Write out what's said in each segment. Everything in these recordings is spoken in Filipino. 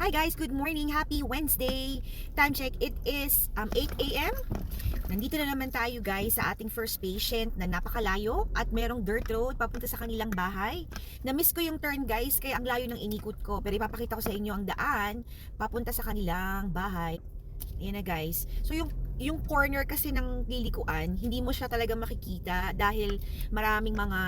Hi guys, good morning. Happy Wednesday. Time check, it is um, 8 a.m. Nandito na naman tayo guys sa ating first patient na napakalayo at merong dirt road papunta sa kanilang bahay. Na-miss ko yung turn guys kaya ang layo ng inikot ko. Pero ipapakita ko sa inyo ang daan papunta sa kanilang bahay. Ayan na guys. So yung yung corner kasi ng lilikuan, hindi mo siya talaga makikita dahil maraming mga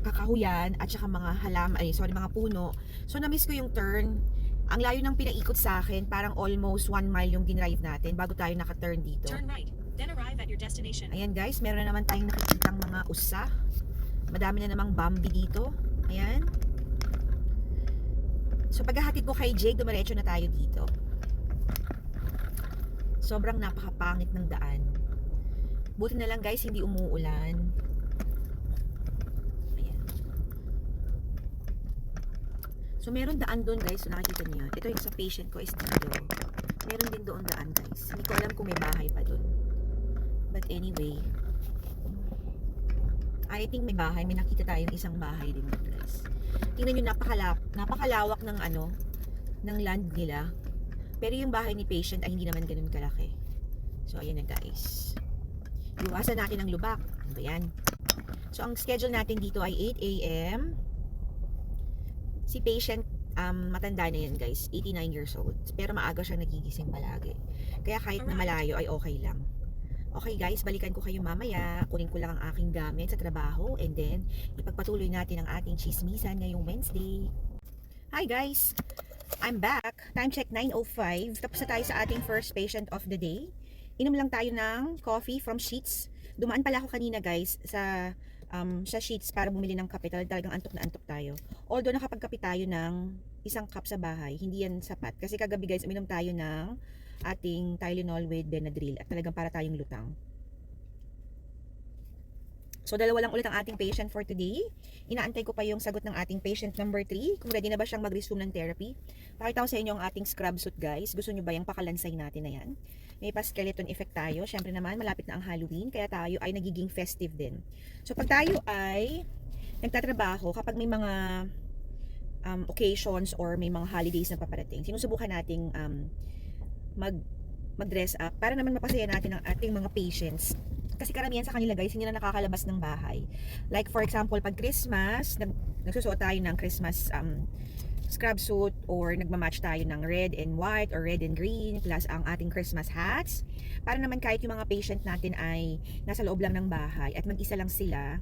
kakahuyan at saka mga halam, ay sorry, mga puno. So na-miss ko yung turn. Ang layo ng pinaikot sa akin, parang almost 1 mile yung dinrive natin bago tayo naka-turn dito. Turn right, then arrive at your destination. Ayan guys, meron na naman tayong nakikitang mga usa. Madami na namang Bambi dito. Ayan. So paghahatid ko kay Jake, dumiretso na tayo dito. Sobrang napakapangit ng daan. Buti na lang guys, hindi umuulan. Ayan. So meron daan doon guys, so nakikita niyo. Ito yung sa patient ko is dito. Meron din doon daan guys. Hindi ko alam kung may bahay pa doon. But anyway, I think may bahay. May nakita tayong isang bahay din guys. Tingnan nyo, napakalap, napakalawak ng ano, ng land nila. Pero yung bahay ni patient ay hindi naman ganun kalaki. So, ayan na guys. Iwasan natin ang lubak. Ano ba yan? So, ang schedule natin dito ay 8 a.m. Si patient, um, matanda na yan guys. 89 years old. Pero maaga siyang nagigising palagi. Kaya kahit na malayo ay okay lang. Okay guys, balikan ko kayo mamaya. Kunin ko lang ang aking gamit sa trabaho. And then, ipagpatuloy natin ang ating chismisan ngayong Wednesday. Hi guys! I'm back. Time check 9.05. Tapos na tayo sa ating first patient of the day. Inom lang tayo ng coffee from Sheets. Dumaan pala ako kanina guys sa um, sa Sheets para bumili ng kape. Tal- Talagang antok na antok tayo. Although nakapagkape tayo ng isang cup sa bahay, hindi yan sapat. Kasi kagabi guys, uminom tayo ng ating Tylenol with Benadryl at talagang para tayong lutang. So, dalawa lang ulit ang ating patient for today. Inaantay ko pa yung sagot ng ating patient number 3. Kung ready na ba siyang mag-resume ng therapy. Pakita ko sa inyo ang ating scrub suit guys. Gusto nyo ba yung pakalansay natin na yan? May pa-skeleton effect tayo. Siyempre naman, malapit na ang Halloween. Kaya tayo ay nagiging festive din. So, pag tayo ay nagtatrabaho, kapag may mga um, occasions or may mga holidays na paparating, sinusubukan nating um, mag mag-dress up para naman mapasaya natin ang ating mga patients kasi karamihan sa kanila guys hindi na nakakalabas ng bahay like for example pag Christmas nag, nagsusuot tayo ng Christmas um, scrub suit or nagmamatch tayo ng red and white or red and green plus ang ating Christmas hats para naman kahit yung mga patient natin ay nasa loob lang ng bahay at mag-isa lang sila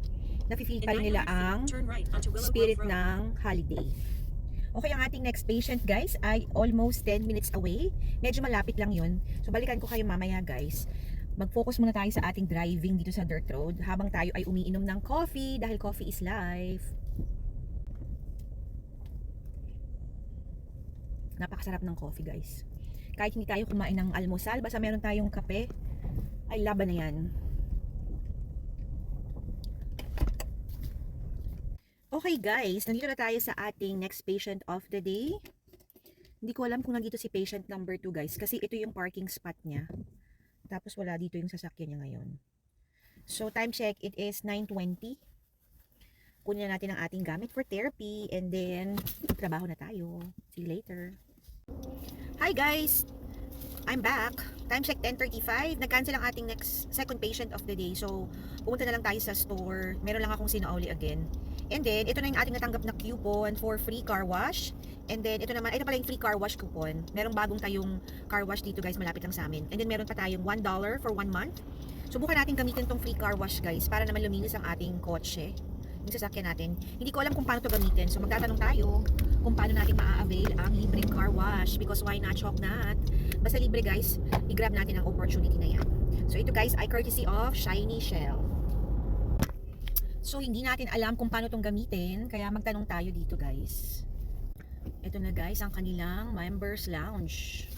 nafe-feel pa rin nila 900 feet, ang spirit ng holiday. Okay, ang ating next patient guys ay almost 10 minutes away. Medyo malapit lang yun. So balikan ko kayo mamaya guys. Mag-focus muna tayo sa ating driving dito sa dirt road habang tayo ay umiinom ng coffee dahil coffee is life. Napakasarap ng coffee guys. Kahit hindi tayo kumain ng almusal, basta meron tayong kape, ay laban na yan. Okay guys, nandito na tayo sa ating next patient of the day. Hindi ko alam kung nandito si patient number 2 guys kasi ito yung parking spot niya. Tapos wala dito yung sasakyan niya ngayon. So time check, it is 9.20. Kunin na natin ang ating gamit for therapy and then trabaho na tayo. See you later. Hi guys! I'm back. Time check 10.35. Nag-cancel ang ating next second patient of the day. So, pumunta na lang tayo sa store. Meron lang akong sinauli again. And then, ito na yung ating natanggap na coupon for free car wash. And then, ito naman, ito pala yung free car wash coupon. Merong bagong tayong car wash dito guys, malapit lang sa amin. And then, meron pa tayong $1 for 1 month. Subukan natin gamitin tong free car wash guys para naman luminis ang ating kotse. Yung sasakyan natin. Hindi ko alam kung paano to gamitin. So, magtatanong tayo kung paano natin maa-avail ang libreng car wash. Because why not chalk not? Basta libre guys, i-grab natin ang opportunity na yan. So, ito guys ay courtesy of Shiny Shell. So, hindi natin alam kung paano itong gamitin, kaya magtanong tayo dito guys. Ito na guys, ang kanilang members lounge.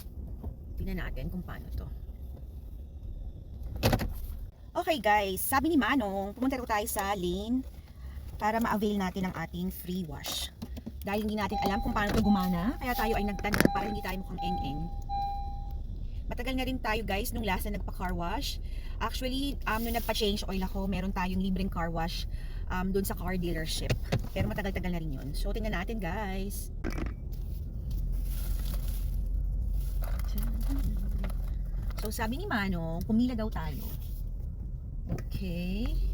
Tingnan natin kung paano to. Okay guys, sabi ni Manong, pumunta ko tayo sa lane para ma-avail natin ang ating free wash. Dahil hindi natin alam kung paano ito gumana, kaya tayo ay nagtanong para hindi tayo mukhang eng-eng matagal na rin tayo guys nung last na nagpa-car wash. Actually, um, nung nagpa-change oil ako, meron tayong libreng car wash um, doon sa car dealership. Pero matagal-tagal na rin yun. So, tingnan natin guys. So, sabi ni Manong, pumila daw tayo. Okay.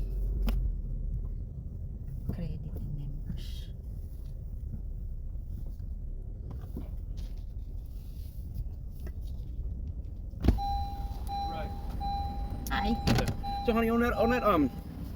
Honey, on that, on that, um,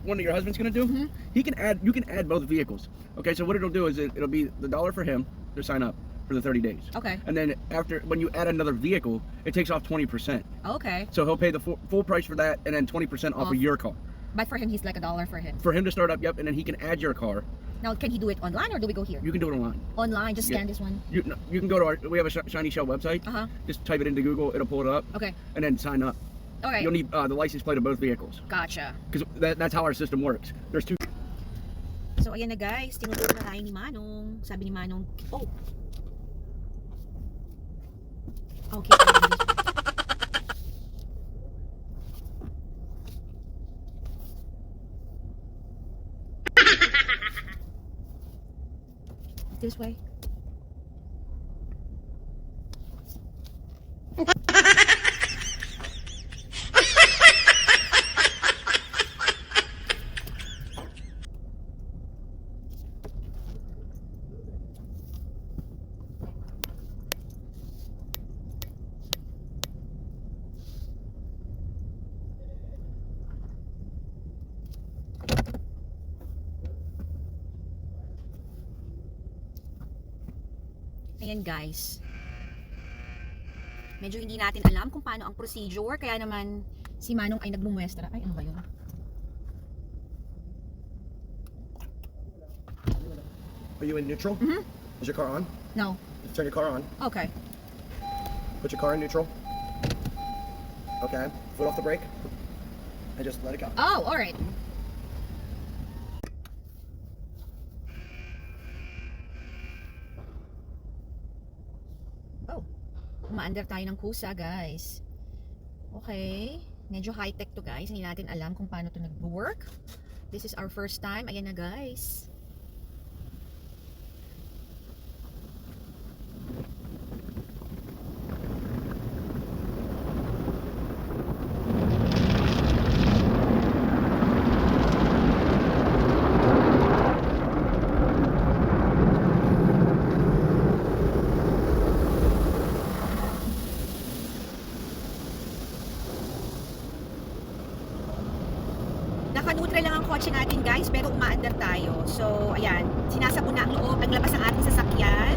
one that your husband's gonna do, Mhm. he can add, you can add both vehicles. Okay, so what it'll do is it, it'll be the dollar for him to sign up for the 30 days. Okay. And then after, when you add another vehicle, it takes off 20%. Okay. So he'll pay the full, full price for that and then 20% off Off. of your car. But for him, he's like a dollar for him. For him to start up, yep, and then he can add your car. Now, can he do it online or do we go here? You can do it online. Online, just Yeah. scan this one. You, no, you can go to our, we have a Shiny Shell website. Uh huh. Just type it into Google, it'll pull it up, Okay. and then sign up. Okay. You'll need uh, the license plate of both vehicles. Gotcha. Because that, that's how our system works. There's two So, ayan na guys. Tinuturo na tayo ni Manong. Sabi ni Manong, oh. Okay. this way. Ayan guys. Medyo hindi natin alam kung paano ang procedure. Kaya naman si Manong ay nagmumuestra. Ay, ano ba yun? Are you in neutral? Mhm. Is your car on? No. Just turn your car on. Okay. Put your car in neutral. Okay. Foot off the brake. And just let it go. Oh, alright. Oh, umaandar tayo ng kusa, guys. Okay. Medyo high-tech to, guys. Hindi natin alam kung paano to nag-work. This is our first time. Ayan na, guys. Nakanutre lang ang kotse natin guys, pero umaandar tayo. So, ayan, sinasabon na ang loob, ang labas ng ating sasakyan.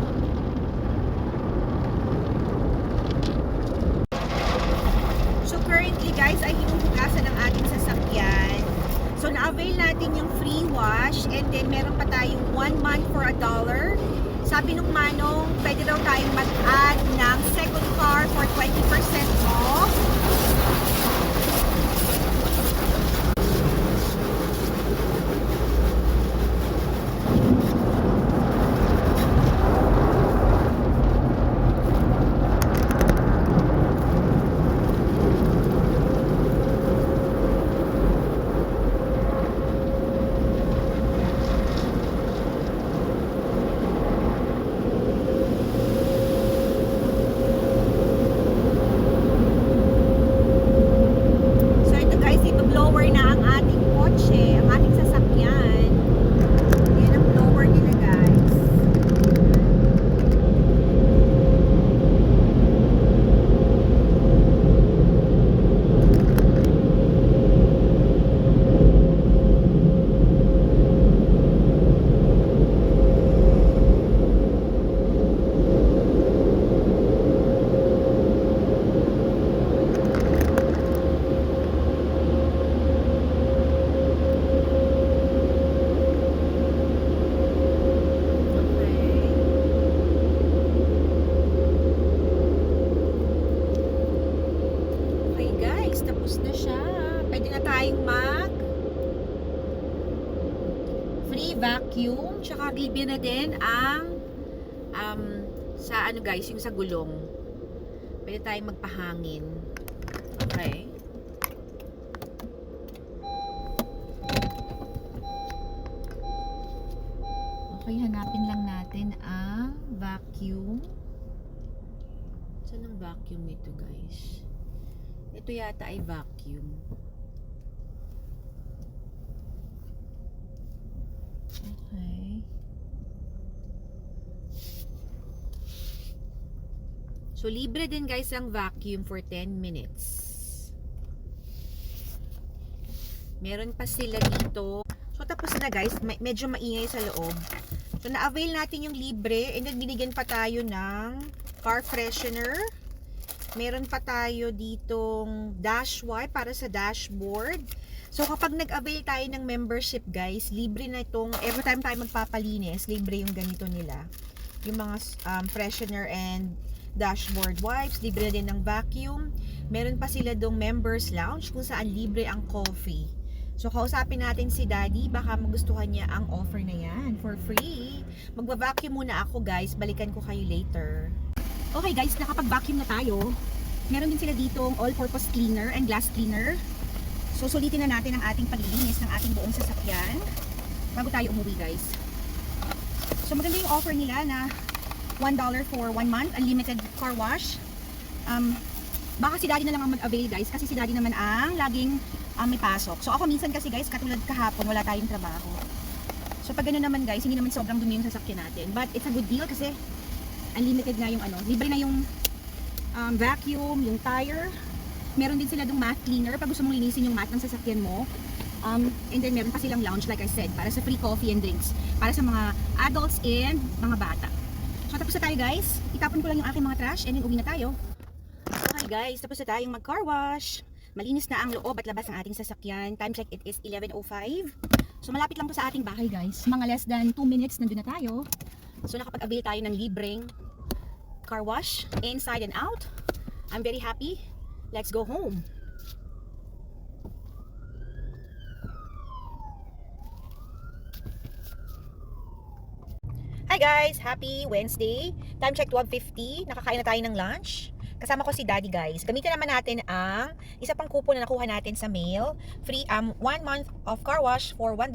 So, currently guys, ay hinuhugasan ng ating sasakyan. So, na-avail natin yung free wash and then meron pa tayong one month for a dollar. Sabi nung manong, pwede daw tayong mag-add ng second car for 20% off. So ito guys, ito blower na ang ating kotse, ang ating sasakyan. Yan ang blower nila guys. Okay guys, tapos na siya. Pwede na tayong mag free vacuum. Tsaka libre na din ang um, sa ano guys, yung sa gulong. Pwede tayong magpahangin. Okay. Okay, hanapin lang natin ang vacuum. Saan ang vacuum nito guys? Ito yata ay vacuum. Okay. So, libre din guys ang vacuum for 10 minutes. Meron pa sila dito. So, tapos na guys. Me- medyo maingay sa loob. So, na-avail natin yung libre. And then, binigyan pa tayo ng car freshener. Meron pa tayo ditong dash wipe para sa dashboard. So, kapag nag-avail tayo ng membership, guys, libre na itong, every time tayo magpapalinis, libre yung ganito nila. Yung mga um, freshener and dashboard wipes, libre din ng vacuum. Meron pa sila dong members lounge kung saan libre ang coffee. So, kausapin natin si Daddy. Baka magustuhan niya ang offer na yan for free. Magba-vacuum muna ako, guys. Balikan ko kayo later. Okay, guys. Nakapag-vacuum na tayo. Meron din sila ditong all-purpose cleaner and glass cleaner. So, sulitin na natin ang ating paglilinis ng ating buong sasakyan bago tayo umuwi, guys. So, maganda yung offer nila na $1 for 1 month, unlimited car wash. Um, baka si daddy na lang ang mag-avail, guys, kasi si daddy naman ang laging um, may pasok. So, ako minsan kasi, guys, katulad kahapon, wala tayong trabaho. So, pag gano'n naman, guys, hindi naman sobrang dumi yung sasakyan natin. But, it's a good deal kasi unlimited na yung ano, libre na yung um, vacuum, yung tire, meron din sila dong mat cleaner pag gusto mong linisin yung mat ng sasakyan mo. Um, and then meron pa silang lounge like I said para sa free coffee and drinks para sa mga adults and mga bata. So tapos na tayo guys. Itapon ko lang yung aking mga trash and then uwi na tayo. Okay guys, tapos na tayong mag car wash. Malinis na ang loob at labas ng ating sasakyan. Time check it is 11.05. So malapit lang to sa ating bahay guys. Mga less than 2 minutes nandun na tayo. So nakapag-avail tayo ng libreng car wash inside and out. I'm very happy. Let's go home. Hi guys! Happy Wednesday! Time check 12.50. Nakakain na tayo ng lunch. Kasama ko si Daddy guys. Gamitin naman natin ang isa pang coupon na nakuha natin sa mail. Free um, one month of car wash for $1.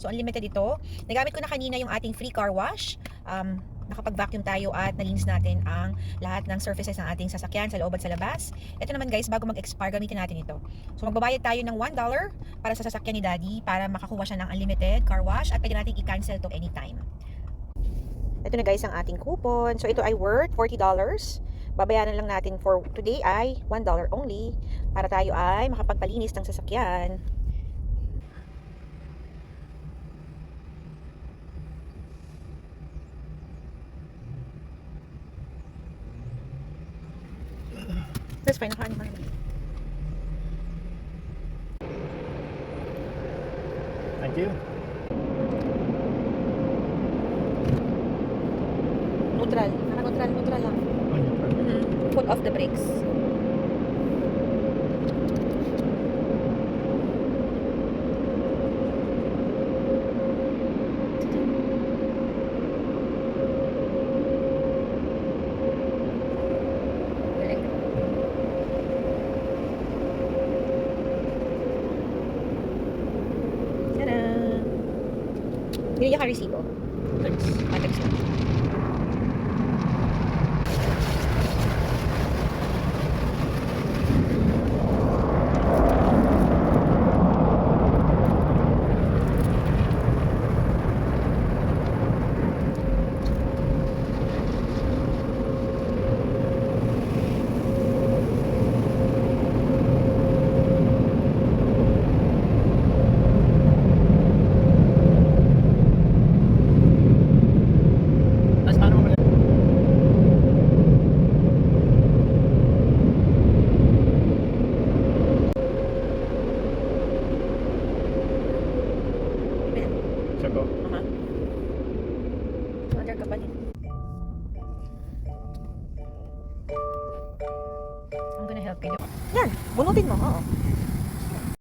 So unlimited ito. Nagamit ko na kanina yung ating free car wash. Um, nakapag-vacuum tayo at nalinis natin ang lahat ng surfaces ng ating sasakyan sa loob at sa labas. Ito naman guys, bago mag-expire, gamitin natin ito. So magbabayad tayo ng $1 para sa sasakyan ni Daddy para makakuha siya ng unlimited car wash at pwede natin i-cancel to anytime. Ito na guys ang ating coupon. So ito ay worth $40. Babayaran lang natin for today ay $1 only para tayo ay makapagpalinis ng sasakyan. That's fine. Nakain ko. Thank you. Neutral. Naka-neutral. Neutral lang. Mm-hmm. Put off the brakes. Matrix. Matrix.